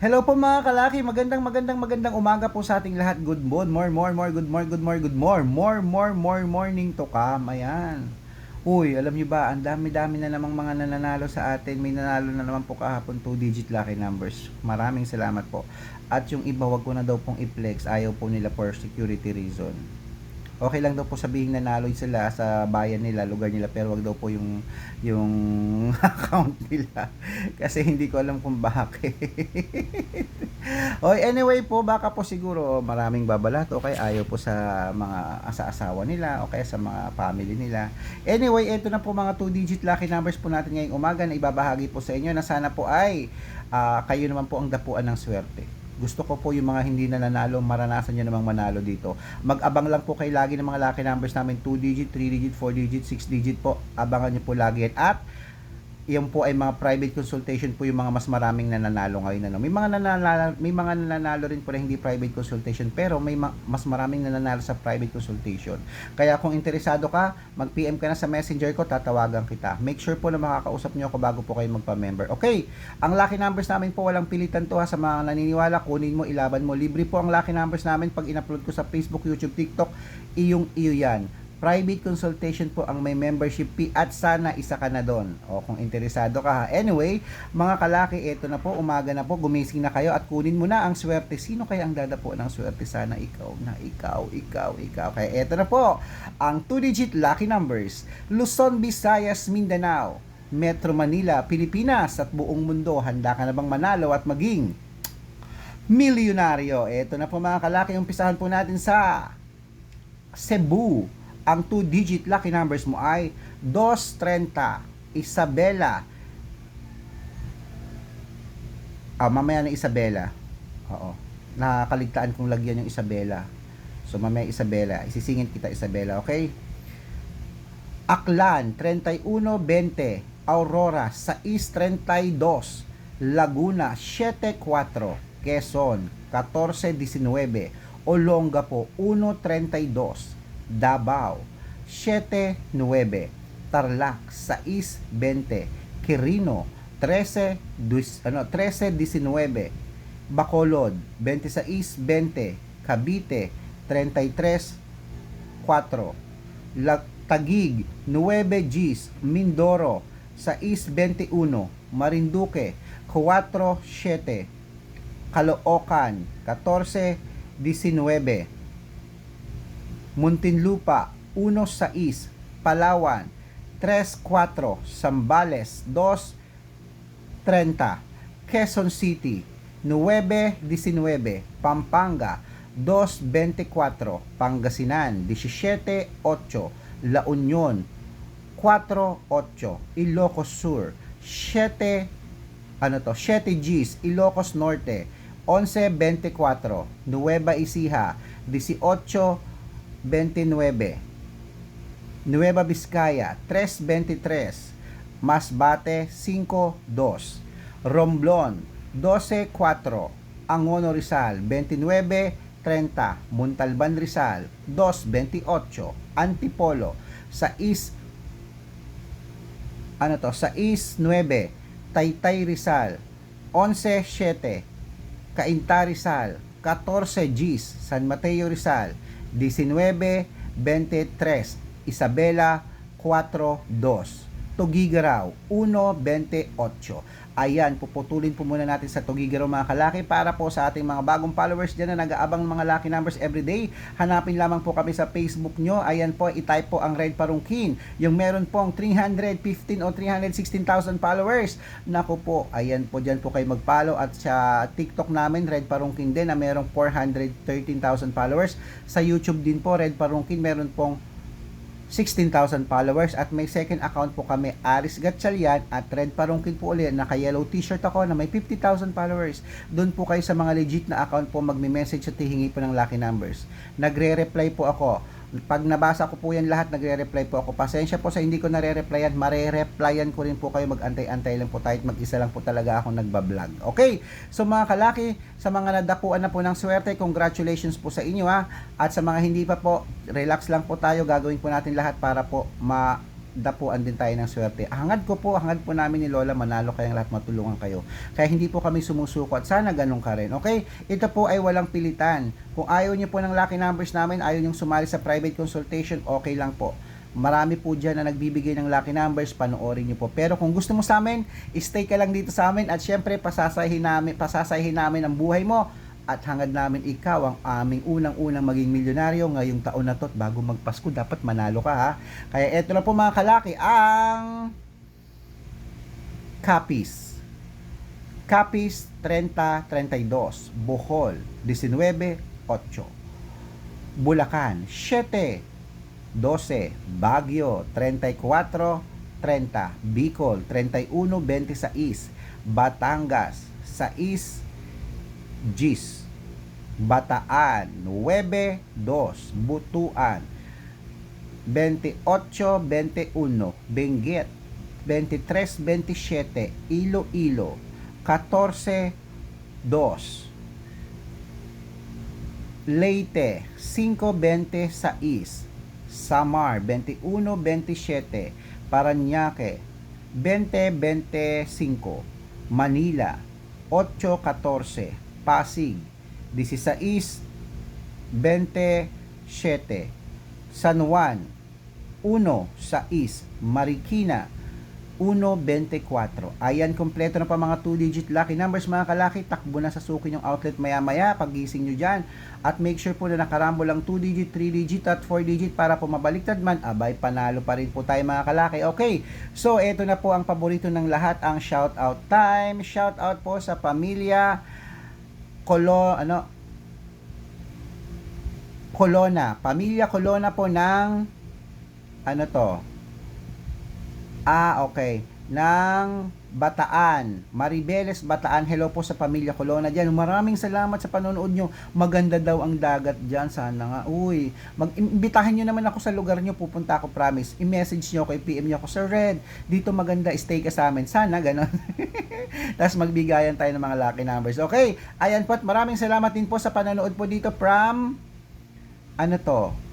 Hello po mga kalaki, magandang magandang magandang umaga po sa ating lahat. Good morning, more more more good morning, good morning, good morning, more more more morning to come. Ayan. Uy, alam niyo ba, ang dami-dami na namang mga nananalo sa atin. May nanalo na naman po kahapon 2 digit lucky numbers. Maraming salamat po. At yung iba, wag ko na daw pong i-flex. Ayaw po nila for security reason okay lang daw po sabihin nanalo sila sa bayan nila, lugar nila, pero wag daw po yung yung account nila. Kasi hindi ko alam kung bakit. Oy, anyway po, baka po siguro maraming babalat o kaya ayaw po sa mga asa-asawa nila o kaya sa mga family nila. Anyway, ito na po mga 2-digit lucky numbers po natin ngayong umaga na ibabahagi po sa inyo na sana po ay ah, kayo naman po ang dapuan ng swerte gusto ko po yung mga hindi na nanalo, maranasan nyo namang manalo dito. Mag-abang lang po kayo lagi ng mga lucky numbers namin, 2 digit, 3 digit, 4 digit, 6 digit po. Abangan nyo po lagi yan. At yan po ay mga private consultation po yung mga mas maraming nananalo ngayon ano. May mga nananalo, may mga nananalo rin po na hindi private consultation pero may ma- mas maraming nananalo sa private consultation. Kaya kung interesado ka, mag-PM ka na sa Messenger ko, tatawagan kita. Make sure po na makakausap niyo ako bago po kayo magpa-member. Okay, ang lucky numbers namin po walang pilitan to ha sa mga naniniwala, kunin mo, ilaban mo. Libre po ang lucky numbers namin pag in-upload ko sa Facebook, YouTube, TikTok, iyong iyo yan private consultation po ang may membership fee at sana isa ka na doon. O kung interesado ka ha. Anyway, mga kalaki, ito na po, umaga na po, gumising na kayo at kunin mo na ang swerte. Sino kaya ang dadapo ng swerte? Sana ikaw na, ikaw, ikaw, ikaw. Kaya ito na po, ang 2-digit lucky numbers. Luzon, Visayas, Mindanao, Metro Manila, Pilipinas at buong mundo. Handa ka na bang manalo at maging milyonaryo? Ito na po mga kalaki, umpisahan po natin sa Cebu ang 2-digit lucky numbers mo ay 230, Isabela. Ah, mamaya na Isabela. Oo. Nakakaligtaan kong lagyan yung Isabela. So, mamaya Isabela. Isisingit kita Isabela, okay? Aklan, 31-20. Aurora, 6-32. Laguna, 7-4. Quezon, 14-19. Olongapo, 1-32. Davao 7-9, Tarlac 6-20, Quirino 13 ano 13-19, Bacolod 26-20, Cavite 33-4, Tagig 9 Gs, Mindoro 6-21, Marinduque 4-7, Caloocan 14-19, Muntinlupa 1-6, Palawan 3-4, Sambales 2-30, Quezon City 9-19, Pampanga 2-24, Pangasinan 17-8, La Union 4-8, Ilocos Sur 7 ano to, 7 Gs, Ilocos Norte 11-24, Nueva Ecija 18 29. Nueva Vizcaya, 323. Masbate, 52. Romblon, 12-4. Angono Rizal, 29-30. Montalban Rizal, 2-28. Antipolo, sa East ano to, sa East 9, Taytay Rizal, 11-7, Cainta Rizal, 14 Gs, San Mateo Rizal, 19.23 Isabela 4.2 Tugigaraw 1.28 Ayan, puputulin po muna natin sa Tugigaraw mga kalaki para po sa ating mga bagong followers dyan na nag-aabang mga lucky numbers everyday. Hanapin lamang po kami sa Facebook nyo. Ayan po, itype po ang Red Parungkin. Yung meron pong 315 o 316,000 followers. Naku po, ayan po dyan po kayo mag-follow at sa TikTok namin, Red Parungkin din na merong 413,000 followers. Sa YouTube din po, Red Parungkin, meron pong 16,000 followers at may second account po kami Aris Gatchalian at Red Parungkin po ulit. Naka yellow t-shirt ako na may 50,000 followers. Doon po kayo sa mga legit na account po magme-message at hihingi po ng lucky numbers. Nagre-reply po ako pag nabasa ko po yan lahat, nagre-reply po ako. Pasensya po sa hindi ko nare-replyan, mare-replyan ko rin po kayo. Mag-antay-antay lang po tayo mag-isa lang po talaga ako nagbablog. Okay, so mga kalaki, sa mga nadapuan na po ng swerte, congratulations po sa inyo ha. At sa mga hindi pa po, relax lang po tayo. Gagawin po natin lahat para po ma dapuan din tayo ng swerte. Hangad ko po, hangad po namin ni Lola, manalo kayong lahat, matulungan kayo. Kaya hindi po kami sumusuko at sana ganun ka rin. Okay? Ito po ay walang pilitan. Kung ayaw niyo po ng lucky numbers namin, ayaw niyong sumali sa private consultation, okay lang po. Marami po dyan na nagbibigay ng lucky numbers, panoorin niyo po. Pero kung gusto mo sa amin, stay ka lang dito sa amin at syempre pasasahin namin, pasasahin namin ang buhay mo at hangad namin ikaw ang aming unang-unang maging milyonaryo ngayong taon na to at bago magpasko dapat manalo ka ha. Kaya eto na po mga kalaki ang Capis. Capis 30-32. Bohol 19-8. Bulacan 7 12, Baguio 34, 30, Bicol 31, 26, Batangas 6, Gis, Bataan 9, 2, Butuan. 28, 21, Benguet. 23, 27, Iloilo. 14, 2, Leyte 5.26 Samar 21.27 Paranaque 20.25 Manila 8.14 Pasig 16.27 San Juan 1.6 Marikina 1.24. Ayan, kompleto na pa mga 2-digit lucky numbers mga kalaki. Takbo na sa suki yung outlet maya-maya pagising nyo dyan. At make sure po na nakarambo lang 2-digit, 3-digit at 4-digit para po mabaliktad man. Abay, panalo pa rin po tayo mga kalaki. Okay, so eto na po ang paborito ng lahat, ang shout out time. Shout out po sa pamilya Kolo, ano, Colona. Pamilya Colona po ng ano to? Ah, okay. Ng Bataan. Maribeles Bataan. Hello po sa pamilya Colona dyan. Maraming salamat sa panonood nyo. Maganda daw ang dagat dyan. Sana nga. Uy, mag-imbitahin nyo naman ako sa lugar nyo. Pupunta ako, promise. I-message nyo ako, i-PM nyo ako. Sir Red, dito maganda. Stay ka sa amin. Sana, ganon. Tapos magbigayan tayo ng mga lucky numbers. Okay. Ayan po. At maraming salamat din po sa panonood po dito from ano to?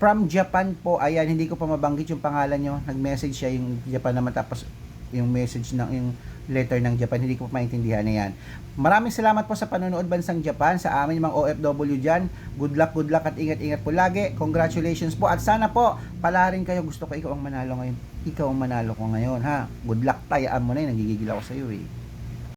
From Japan po, ayan, hindi ko pa mabanggit yung pangalan nyo. Nag-message siya yung Japan naman tapos yung message ng yung letter ng Japan, hindi ko pa maintindihan na yan. Maraming salamat po sa panonood bansang Japan, sa amin mga OFW dyan. Good luck, good luck at ingat-ingat po lagi. Congratulations po at sana po pala rin kayo. Gusto ko ikaw ang manalo ngayon. Ikaw ang manalo ko ngayon ha. Good luck, tayaan mo na yun. Nagigigil ako sa iyo eh.